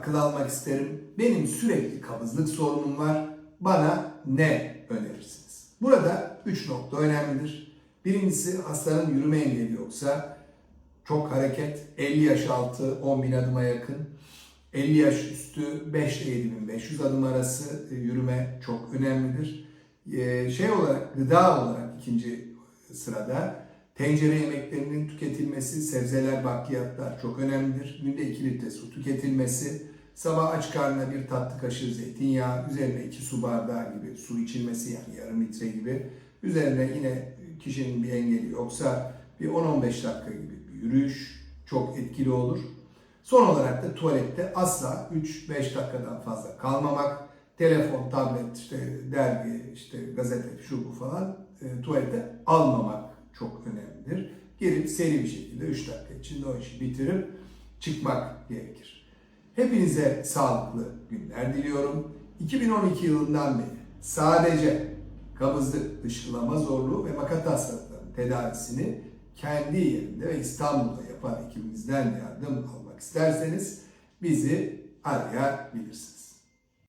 akıl almak isterim. Benim sürekli kabızlık sorunum var. Bana ne önerirsiniz? Burada 3 nokta önemlidir. Birincisi hastanın yürüme engeli yoksa çok hareket, 50 yaş altı 10 bin adıma yakın, 50 yaş üstü 5 ile 7500 adım arası e, yürüme çok önemlidir. E, Şey olarak, gıda olarak ikinci sırada tencere yemeklerinin tüketilmesi, sebzeler, bakliyatlar çok önemlidir. Günde 2 litre su tüketilmesi, sabah aç karnına bir tatlı kaşığı zeytinyağı, üzerine 2 su bardağı gibi su içilmesi yani yarım litre gibi. Üzerine yine kişinin bir engeli yoksa bir 10-15 dakika gibi bir yürüyüş çok etkili olur. Son olarak da tuvalette asla 3-5 dakikadan fazla kalmamak. Telefon, tablet, işte dergi, işte gazete, şu bu falan e, tuvalete almamak çok önemlidir. Girip seri bir şekilde 3 dakika içinde o işi bitirip çıkmak gerekir. Hepinize sağlıklı günler diliyorum. 2012 yılından beri sadece kabızlık, dışkılama zorluğu ve makat hastalıklarının tedavisini kendi yerinde ve İstanbul'da yapan ekibimizden yardım almak isterseniz bizi arayabilirsiniz.